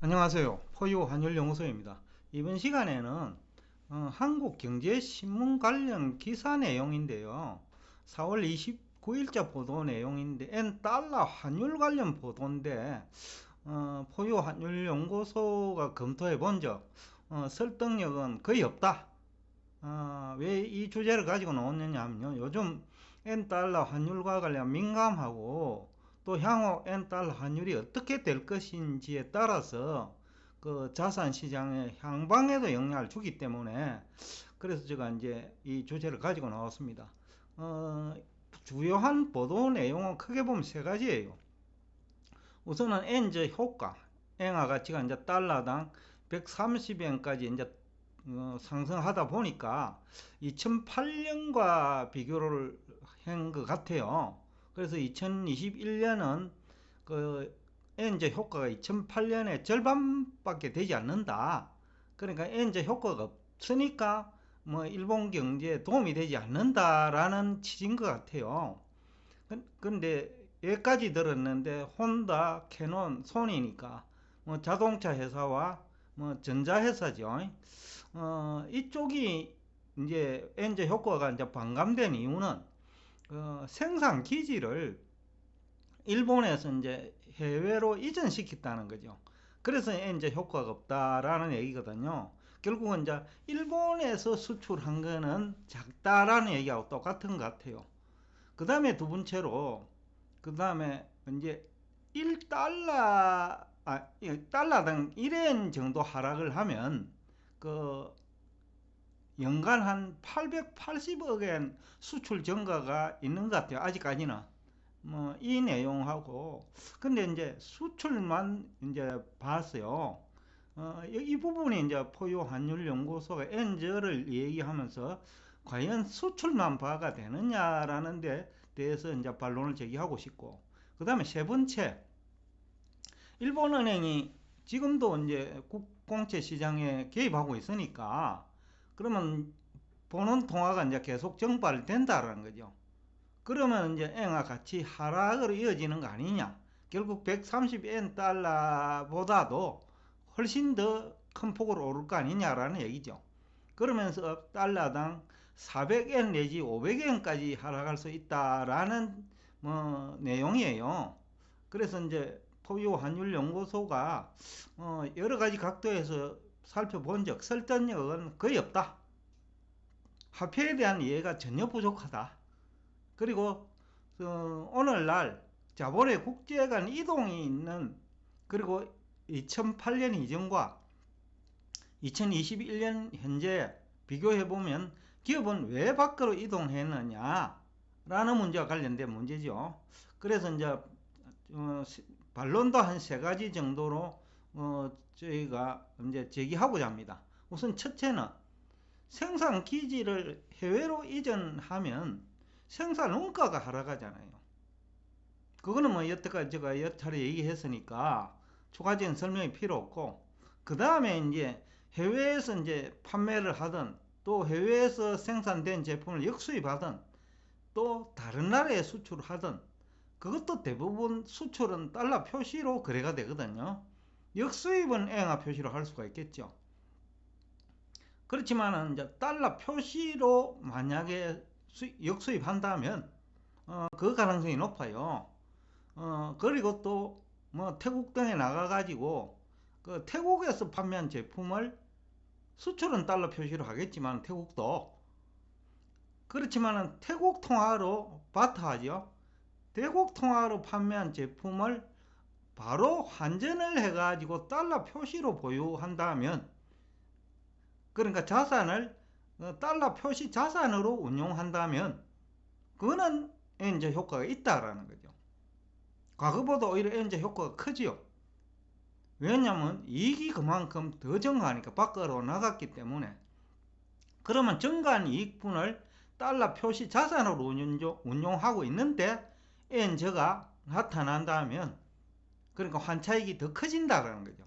안녕하세요. 포유 환율연구소입니다. 이번 시간에는 어, 한국경제신문 관련 기사 내용인데요. 4월 29일자 보도 내용인데 N달러 환율 관련 보도인데 어, 포유 환율연구소가 검토해 본적 어, 설득력은 거의 없다. 어, 왜이 주제를 가지고 나왔느냐 하면요. 요즘 N달러 환율과 관련 민감하고 또 향후 N달러 환율이 어떻게 될 것인지에 따라서 그 자산 시장의 향방에도 영향을 주기 때문에 그래서 제가 이제 이 주제를 가지고 나왔습니다. 어, 주요한 보도 내용은 크게 보면 세 가지예요. 우선은 엔저 효과, 엔화 가치가 이제 달러당 130엔까지 이제 어, 상승하다 보니까 2008년과 비교를 한 것 같아요. 그래서 2021년은 그 엔저 효과가 2008년에 절반밖에 되지 않는다. 그러니까 엔저 효과가 없으니까 뭐 일본 경제에 도움이 되지 않는다라는 취지인 것 같아요. 근데 여기까지 들었는데 혼다, 캐논, 소니니까 뭐 자동차 회사와 뭐 전자 회사죠. 어, 이쪽이 이제 엔저 효과가 이제 반감된 이유는 그 생산 기지를 일본에서 이제 해외로 이전시켰다는 거죠. 그래서 이제 효과가 없다라는 얘기거든요. 결국은 이제 일본에서 수출한 거는 작다라는 얘기하고 똑같은 것 같아요. 그 다음에 두 번째로, 그 다음에 이제 1달러, 아, 달러당 1엔 정도 하락을 하면, 그, 연간 한 880억엔 수출 증가가 있는 것 같아요. 아직까지는. 뭐, 이 내용하고. 근데 이제 수출만 이제 봤어요. 어, 이 부분이 이제 포유 환율 연구소가 엔저를 얘기하면서 과연 수출만 봐가 되느냐라는 데 대해서 이제 반론을 제기하고 싶고. 그 다음에 세 번째. 일본은행이 지금도 이제 국공채 시장에 개입하고 있으니까 그러면 보는 통화가 이제 계속 정발된다라는 거죠. 그러면 이제 엔화 가치 하락으로 이어지는 거 아니냐. 결국 130엔 달러보다도 훨씬 더 큰 폭으로 오를 거 아니냐라는 얘기죠. 그러면서 달러당 400엔 내지 500엔까지 하락할 수 있다라는 뭐 내용이에요. 그래서 이제 포유 환율 연구소가 어 여러 가지 각도에서 살펴본 적 설득력은 거의 없다. 화폐에 대한 이해가 전혀 부족하다. 그리고 어, 오늘날 자본의 국제 간 이동이 있는 그리고 2008년 이전과 2021년 현재 비교해 보면 기업은 왜 밖으로 이동했느냐 라는 문제와 관련된 문제죠. 그래서 이제 어, 반론도 한 세 가지 정도로 어, 저희가 이제 제기하고자 합니다. 우선 첫째는 생산 기지를 해외로 이전하면 생산 원가가 하락하잖아요. 그거는 뭐 여태까지 제가 여러 차례 얘기했으니까 추가적인 설명이 필요 없고 그 다음에 이제 해외에서 이제 판매를 하든 또 해외에서 생산된 제품을 역수입하든 또 다른 나라에 수출을 하든 그것도 대부분 수출은 달러 표시로 거래가 되거든요. 역수입은 엔화 표시로 할 수가 있겠죠. 그렇지만 이제 달러 표시로 만약에 역수입 한다면 어, 그 가능성이 높아요. 어, 그리고 또 뭐 태국 등에 나가 가지고 그 태국에서 판매한 제품을 수출은 달러 표시로 하겠지만 태국도 그렇지만은 태국 통화로 바타하죠. 태국 통화로 판매한 제품을 바로 환전을 해가지고 달러 표시로 보유한다면 그러니까 자산을 어, 달러 표시 자산으로 운용한다면 그거는 엔저 효과가 있다라는 거죠. 과거보다 오히려 엔저 효과가 크지요. 왜냐하면 이익이 그만큼 더 증가하니까 밖으로 나갔기 때문에 그러면 증가한 이익분을 달러 표시 자산으로 운용하고 있는데 엔저가 나타난다면 그러니까 환차익이 더 커진다라는 거죠.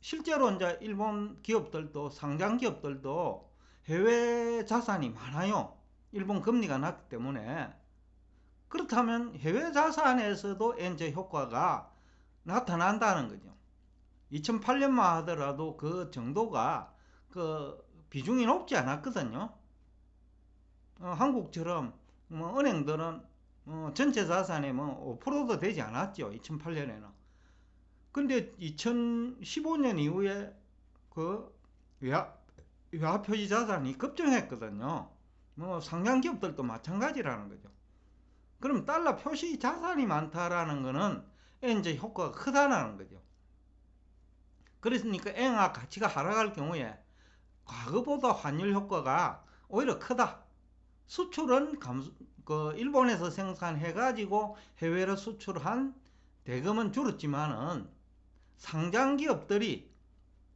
실제로 이제 일본 기업들도 상장 기업들도 해외 자산이 많아요. 일본 금리가 낮기 때문에 그렇다면 해외 자산에서도 엔저 효과가 나타난다는 거죠. 2008년만 하더라도 그 정도가 그 비중이 높지 않았거든요. 어, 한국처럼 뭐 은행들은 어, 전체 자산의 뭐 5%도 되지 않았죠. 2008년에는. 근데 2015년 이후에 그 외화, 외화 표시 자산이 급증했거든요. 뭐 상장 기업들도 마찬가지라는 거죠. 그럼 달러 표시 자산이 많다라는 거는 이제 효과가 크다라는 거죠. 그랬으니까 엔화 가치가 하락할 경우에 과거보다 환율 효과가 오히려 크다. 수출은 감소, 그 일본에서 생산해 가지고 해외로 수출한 대금은 줄었지만은 상장 기업들이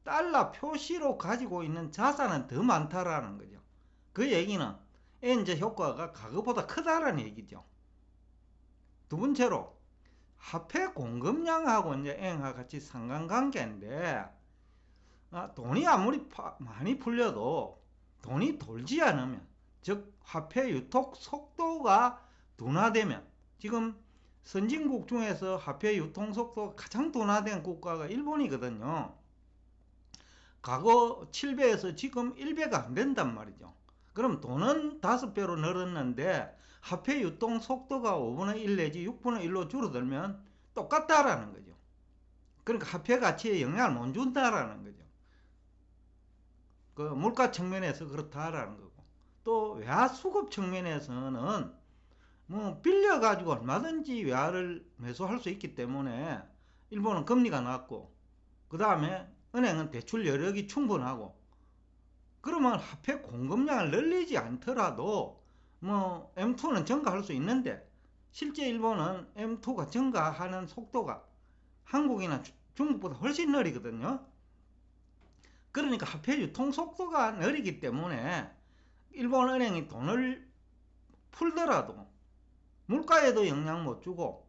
달러 표시로 가지고 있는 자산은 더 많다라는 거죠. 그 얘기는 엔저 효과가 과거보다 크다라는 얘기죠. 두 번째로 화폐 공급량하고 이제 엔화 같이 상관관계인데 아, 돈이 아무리 파, 많이 풀려도 돈이 돌지 않으면 즉 화폐 유통 속도가 둔화되면 지금 선진국 중에서 화폐 유통 속도가 가장 둔화된 국가가 일본이거든요. 과거 7배에서 지금 1배가 안 된단 말이죠. 그럼 돈은 5배로 늘었는데 화폐 유통 속도가 5분의 1 내지 6분의 1로 줄어들면 똑같다라는 거죠. 그러니까 화폐 가치에 영향을 못 준다라는 거죠. 그 물가 측면에서 그렇다라는 거고 또 외화 수급 측면에서는 뭐 빌려 가지고 얼마든지 외화를 매수할 수 있기 때문에 일본은 금리가 낮고 그 다음에 은행은 대출 여력이 충분하고 그러면 화폐 공급량을 늘리지 않더라도 뭐 M2는 증가할 수 있는데 실제 일본은 M2가 증가하는 속도가 한국이나 중국보다 훨씬 느리거든요. 그러니까 화폐 유통 속도가 느리기 때문에 일본 은행이 돈을 풀더라도 물가에도 영향 못 주고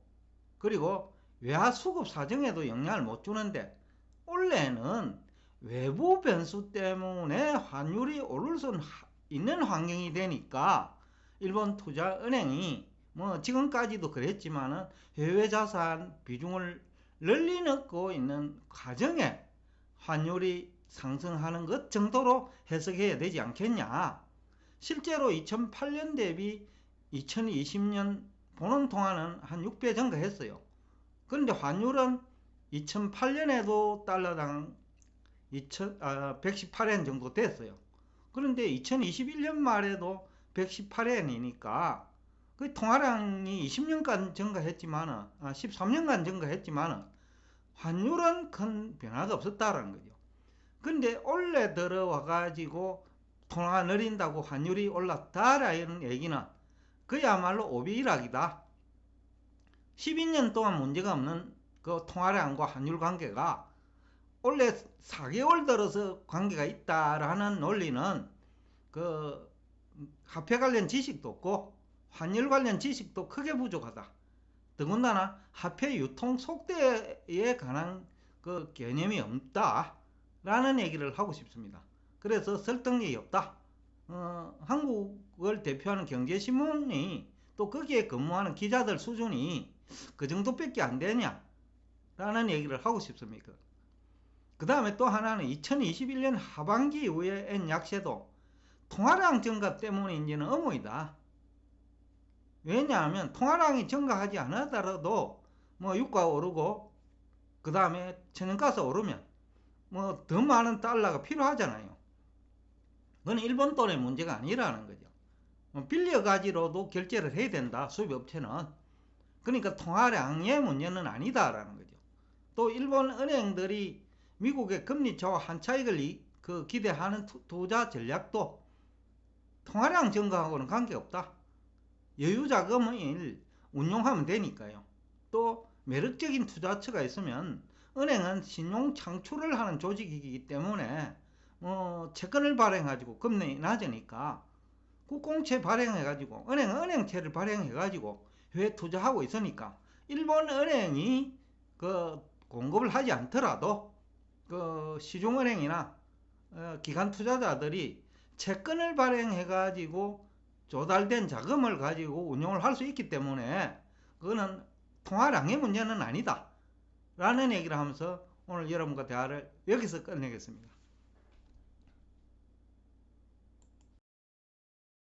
그리고 외화 수급 사정에도 영향을 못 주는데 원래는 외부 변수 때문에 환율이 오를 수 있는 환경이 되니까 일본 투자 은행이 뭐 지금까지도 그랬지만은 해외 자산 비중을 늘리고 있는 과정에 환율이 상승하는 것 정도로 해석해야 되지 않겠냐. 실제로 2008년 대비 2020년 보는 동안은 한 6배 증가했어요. 그런데 환율은 2008년에도 달러당 2000, 아, 118엔 정도 됐어요. 그런데 2021년 말에도 118엔이니까 그 통화량이 20년간 증가했지만은 아, 13년간 증가했지만은 환율은 큰 변화가 없었다라는 거죠. 근데 올해 들어와 가지고 통화가 느린다고 환율이 올랐다라는 얘기는 그야말로 오비일학이다. 12년 동안 문제가 없는 그 통화량과 환율 관계가 원래 4개월 들어서 관계가 있다라는 논리는 그 화폐 관련 지식도 없고 환율 관련 지식도 크게 부족하다. 더군다나 화폐 유통 속도에 관한 그 개념이 없다라는 얘기를 하고 싶습니다. 그래서 설득력이 없다. 어, 한국을 대표하는 경제신문이 또 거기에 근무하는 기자들 수준이 그 정도밖에 안 되냐? 라는 얘기를 하고 싶습니다. 그 다음에 또 하나는 2021년 하반기 이후에 N 약세도 통화량 증가 때문인지는 의문이다. 왜냐하면 통화량이 증가하지 않았더라도 뭐 유가 오르고 그 다음에 천연가스 오르면 뭐 더 많은 달러가 필요하잖아요. 그건 일본 돈의 문제가 아니라는 거죠. 뭐 빌려 가지로도 결제를 해야 된다. 수입업체는. 그러니까 통화량의 문제는 아니다라는 거죠. 또 일본 은행들이 미국의 금리 저하 한 차익을 그 기대하는 투자 전략도 통화량 증가하고는 관계없다. 여유 자금을 운용하면 되니까요. 또 매력적인 투자처가 있으면 은행은 신용 창출을 하는 조직이기 때문에 어, 채권을 발행해가지고 금리 낮으니까 국공채 발행해가지고 은행은 은행채를 발행해가지고 해외 투자하고 있으니까 일본 은행이 그 공급을 하지 않더라도 그 시중은행이나 어, 기관 투자자들이 채권을 발행해가지고 조달된 자금을 가지고 운용을 할 수 있기 때문에 그거는 통화량의 문제는 아니다. 라는 얘기를 하면서 오늘 여러분과 대화를 여기서 끝내겠습니다.